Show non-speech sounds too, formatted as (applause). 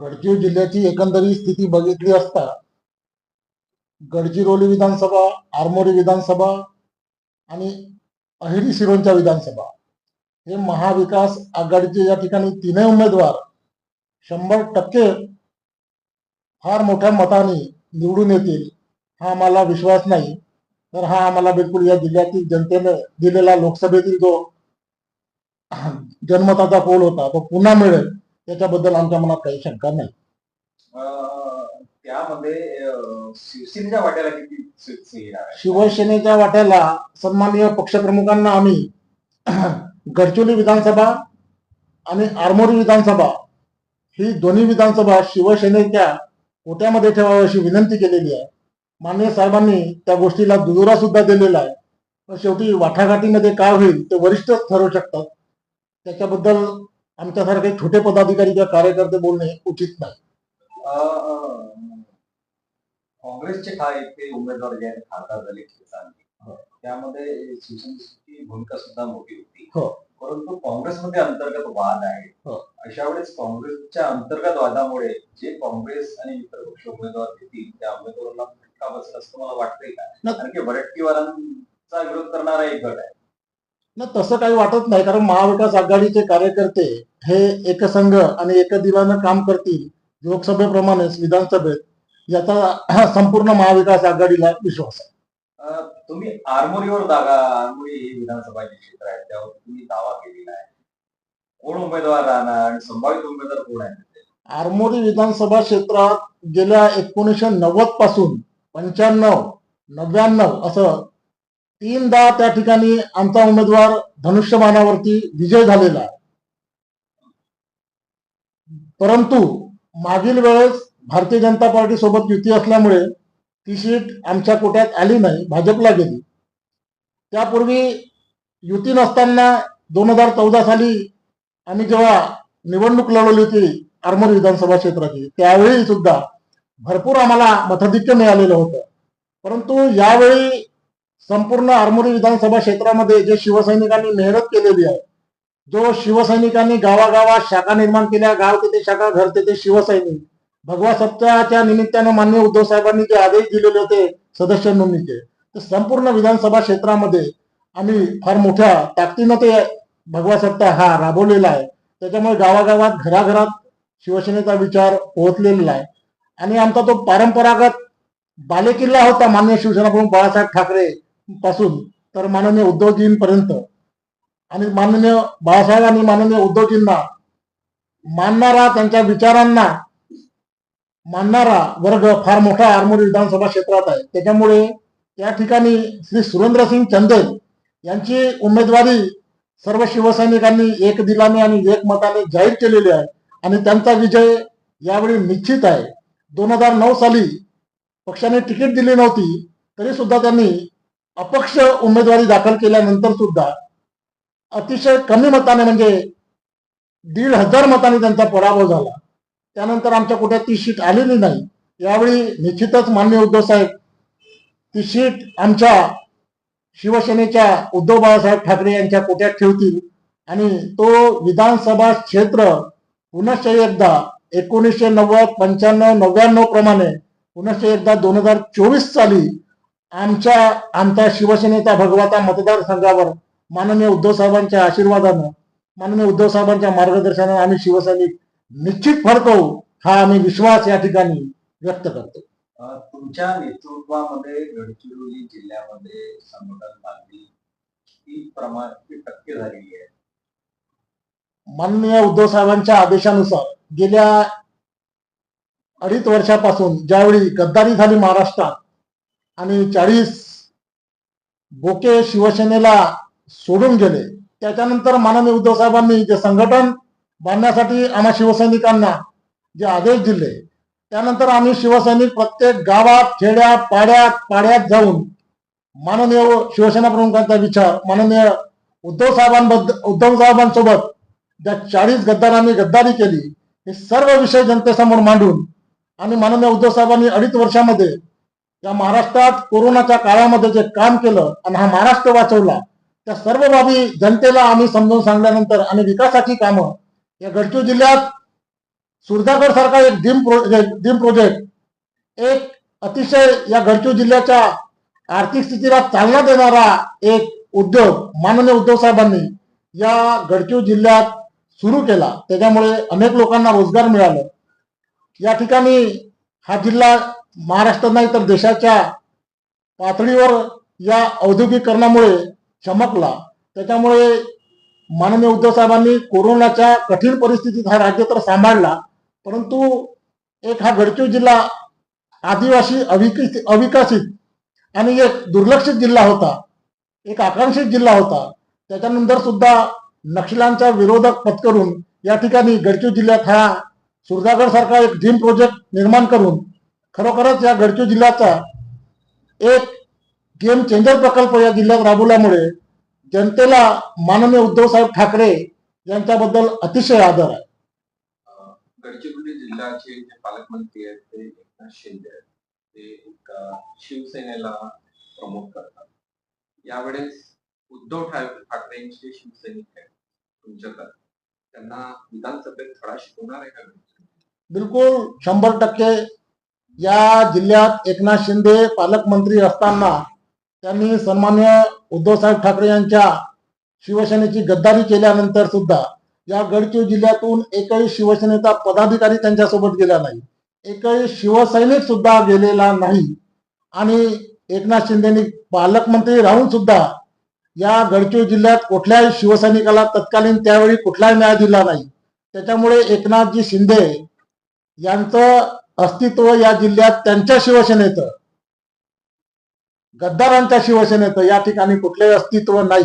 गडचिरोली जिल्ह्याची एकंदरीत स्थिती बघितली असता गडचिरोली विधानसभा आरमोरी विधानसभा आणि अहिरी शिरोंच्या विधानसभा. हे महाविकास आघाडीचे या ठिकाणी तीनही उमेदवार शंभर टक्के फार मोठ्या मताने निवडून येतील हा आम्हाला विश्वास नाही. तर हा आम्हाला बिलकुल या जिल्ह्यातील जनतेने दिलेला लोकसभेतील जो (clears throat) जनमताचा पोल होता तो पुन्हा मिळेल. त्याच्याबद्दल आमच्या मनात काही शंका नाही. त्यामध्ये शिवसेनेच्या वाट्याला किती? शिवसेनेच्या वाट्याला सन्माननीय पक्षप्रमुखांना आम्ही गडचिरोली विधानसभा आणि आरमोरी विधानसभा ही दोन्ही विधानसभा शिवसेनेच्या कोट्यामध्ये ठेवावी अशी विनंती केलेली आहे. माननीय साहेबांनी त्या गोष्टीला दुजोरा सुद्धा दिलेला आहे. पण शेवटी वाटाघाटीमध्ये काय होईल ते वरिष्ठच ठरवू शकतात. त्याच्याबद्दल आमच्यासारखे छोटे पदाधिकारी किंवा कार्यकर्ते बोलणे उचित नाही काँग्रेसचे काय ते उमेदवार जे आहेत खासदार झाले हो. त्यामध्ये शिवसेनेची भूमिका सुद्धा मोठी होती हो. परंतु काँग्रेसमध्ये अंतर्गत वाद आहे हो. अशा वेळेस काँग्रेसच्या अंतर्गत वादामुळे जे काँग्रेस आणि इतर पक्ष उमेदवार देतील त्या उमेदवाराला फटका बसेल असं मला वाटतंय का कारण की वडट्टीवारांचा विरोध करणारा एक गट आहे न तसं काही वाटत नाही कारण महाविकास आघाडीचे कार्यकर्ते हे एकसंघ आणि एकदिलानं काम करतील लोकसभेप्रमाणेच विधानसभेत. याचा (clears throat) संपूर्ण महाविकास आघाडीला विश्वास आहे. तुम्ही आरमोरीवर जागा आरमोरी ही विधानसभा जे क्षेत्र आहे त्यावर तुम्ही दावा केलेला आहे. कोण उमेदवार राहणार आणि संभावित उमेदवार कोण आहे आरमोरी विधानसभा क्षेत्रात गेल्या एकोणीसशे नव्वदपासून पंच्याण्णव नव्याण्णव असं तीनदा त्या ठिकाणी आमचा उमेदवार धनुष्यबाणावरती विजय झालेला आहे. परंतु मागील वेळेस भारतीय जनता पार्टी सोबत युती असल्यामुळे ती सीट आमच्या कोट्यात आली नाही भाजपला गेली. त्यापूर्वी युती नसताना दोन हजार चौदा साली आम्ही जेव्हा निवडणूक लढवली होती आरमोर विधानसभा क्षेत्राची त्यावेळी सुद्धा भरपूर आम्हाला मताधिक्य मिळालेलं होतं. परंतु यावेळी संपूर्ण आरमोरी विधानसभा क्षेत्रामध्ये जे शिवसैनिकांनी मेहनत केलेली आहे जो शिवसैनिकांनी गावागावात शाखा निर्माण केल्या गाव तिथे शाखा घर तिथे शिवसैनिक भगवा सप्ताहाच्या निमित्तानं मान्य उद्धव साहेबांनी जे आदेश दिलेले होते सदस्य नोंदणीचे तर संपूर्ण विधानसभा क्षेत्रामध्ये आम्ही फार मोठ्या ताकदीनं ते भगवा सप्ताह हा राबवलेला आहे. त्याच्यामुळे गावागावात घराघरात शिवसेनेचा विचार पोहोचलेला आहे. आणि आमचा तो परंपरागत बालेकिल्ला होता मान्य शिवसेना प्रमुख बाळासाहेब ठाकरे पासून तर माननीय उद्धवजींपर्यंत. आणि माननीय बाळासाहेब आणि माननीय उद्धवजींना मानणारा त्यांच्या विचारांना मानणारा वर्ग फार मोठा आरमोरी विधानसभा क्षेत्रात आहे. त्याच्यामुळे त्या ठिकाणी श्री सुरेंद्रसिंग चंदेल यांची उमेदवारी सर्व शिवसैनिकांनी एक दिलाने आणि एक मताने जाहीर केलेली आहे आणि त्यांचा विजय यावेळी निश्चित आहे. दोन हजार नऊ साली पक्षाने तिकीट दिली नव्हती तरी सुद्धा त्यांनी अपक्ष उमेदवारी दाखल केल्यानंतर सुद्धा अतिशय कमी मताने म्हणजे दीड हजार मताने त्यांचा पराभव झाला. त्यानंतर आमच्या कुठे ती सीट आलेली नाही. यावेळी निश्चितच मान्य उद्धव साहेब ती सीट आमच्या शिवसेनेच्या उद्धव बाळासाहेब ठाकरे यांच्या कोट्यात ठेवतील आणि तो विधानसभा क्षेत्र पुनश्च एकदा एकोणीसशे नव्वद पंच्याण्णव नव्याण्णव प्रमाणे पुनश्च एकदा दोन हजार चोवीस साली आमच्या आमच्या शिवसेनेचा भगवता मतदारसंघावर माननीय उद्धव साहेबांच्या आशीर्वादानं माननीय उद्धव साहेबांच्या मार्गदर्शनानं आम्ही शिवसैनिक निश्चित फडकवू हा आम्ही विश्वास या ठिकाणी व्यक्त करतो. तुमच्या नेतृत्वामध्ये गडचिरोली जिल्ह्यामध्ये संघटन बांधणी किती प्रमाण टक्के झालेली आहे? माननीय उद्धव साहेबांच्या आदेशानुसार गेल्या अडीच वर्षापासून ज्यावेळी गद्दारी झाली महाराष्ट्रात आणि चाळीस बोके शिवसेनेला सोडून गेले. त्याच्यानंतर माननीय उद्धव साहेबांनी जे संघटन बांधण्यासाठी आम्हा शिवसैनिकांना जे आदेश दिले त्यानंतर आम्ही शिवसैनिक प्रत्येक गावात खेड्यात पाड्यात पाड्यात जाऊन माननीय शिवसेना प्रमुखांचा विचार माननीय उद्धव साहेबांबद्दल उद्धव साहेबांसोबत ज्या चाळीस गद्दारांनी गद्दारी केली हे सर्व विषय जनतेसमोर मांडून आणि माननीय उद्धव साहेबांनी अडीच वर्षामध्ये या महाराष्ट्रात कोरोनाच्या काळामध्ये जे काम केलं आणि हा महाराष्ट्र वाचवला त्या सर्व बाबी जनतेला आम्ही समजावून सांगल्यानंतर आणि विकासाची कामं या गडचिरोली जिल्ह्यात सुरदागड सारखा एक डीम प्रोजेक्ट डीम प्रोजेक्ट एक अतिशय या गडचिरोली जिल्ह्याच्या आर्थिक स्थितीला चालना देणारा एक उद्योग माननीय उद्धव साहेबांनी या गडचिरोली जिल्ह्यात सुरू केला. त्याच्यामुळे अनेक लोकांना रोजगार मिळाला. या ठिकाणी हा जिल्हा महाराष्ट्र नाही तर देशाच्या पातळीवर या औद्योगिकरणामुळे चमकला. त्याच्यामुळे माननीय उद्धव साहेबांनी कोरोनाच्या कठीण परिस्थितीत हा राज्य तर सांभाळला परंतु एक हा गडचिव जिल्हा आदिवासी अविकसित अविकसित आणि एक दुर्लक्षित जिल्हा होता एक आकांक्षित जिल्हा होता. त्याच्यानंतर सुद्धा नक्षलांचा विरोधक पत्करून या ठिकाणी गडचिव जिल्ह्यात हा सुरजागड सारखा एक ड्रीम प्रोजेक्ट निर्माण करून खरोखरच या गडचिरोली जिल्ह्याचा एक गेम चेंजर प्रकल्प या जिल्ह्यात राबवल्यामुळे जनतेला माननीय उद्धव साहेब ठाकरे यांच्याबद्दल अतिशय आदर आहे. गडचिरोली जिल्ह्याचे जे पालकमंत्री आहेत ते एकनाथ शिंदे आहेत. ते शिवसेनेला प्रमोट करतात. यावेळेस उद्धव ठाकरेंचे शिवसैनिक आहेत तुमच्याकडे त्यांना विधानसभेत धडा शिकवणार आहे का बिलकुल शंभर टक्के या जिल्ह्यात एकनाथ शिंदे पालकमंत्री असताना त्यांनी सन्मान्य उद्धवसाहेब ठाकरे यांच्या शिवसेनेची गद्दारी केल्यानंतर सुद्धा या गडचिरोली जिल्ह्यातून एकही शिवसेनेचा पदाधिकारी त्यांच्यासोबत गेला नाही. एकही शिवसैनिक सुद्धा गेलेला नाही. आणि एकनाथ शिंदेनी पालकमंत्री राहून सुद्धा या गडचिरोली जिल्ह्यात कुठल्याही शिवसैनिकाला तत्कालीन त्यावेळी कुठलाही न्याय दिला नाही. त्याच्यामुळे एकनाथजी शिंदे यांचं अस्तित्व या जिल्ह्यात त्यांच्या शिवसेनेचं गद्दारांच्या शिवसेनेचं या ठिकाणी कुठलंही अस्तित्व नाही.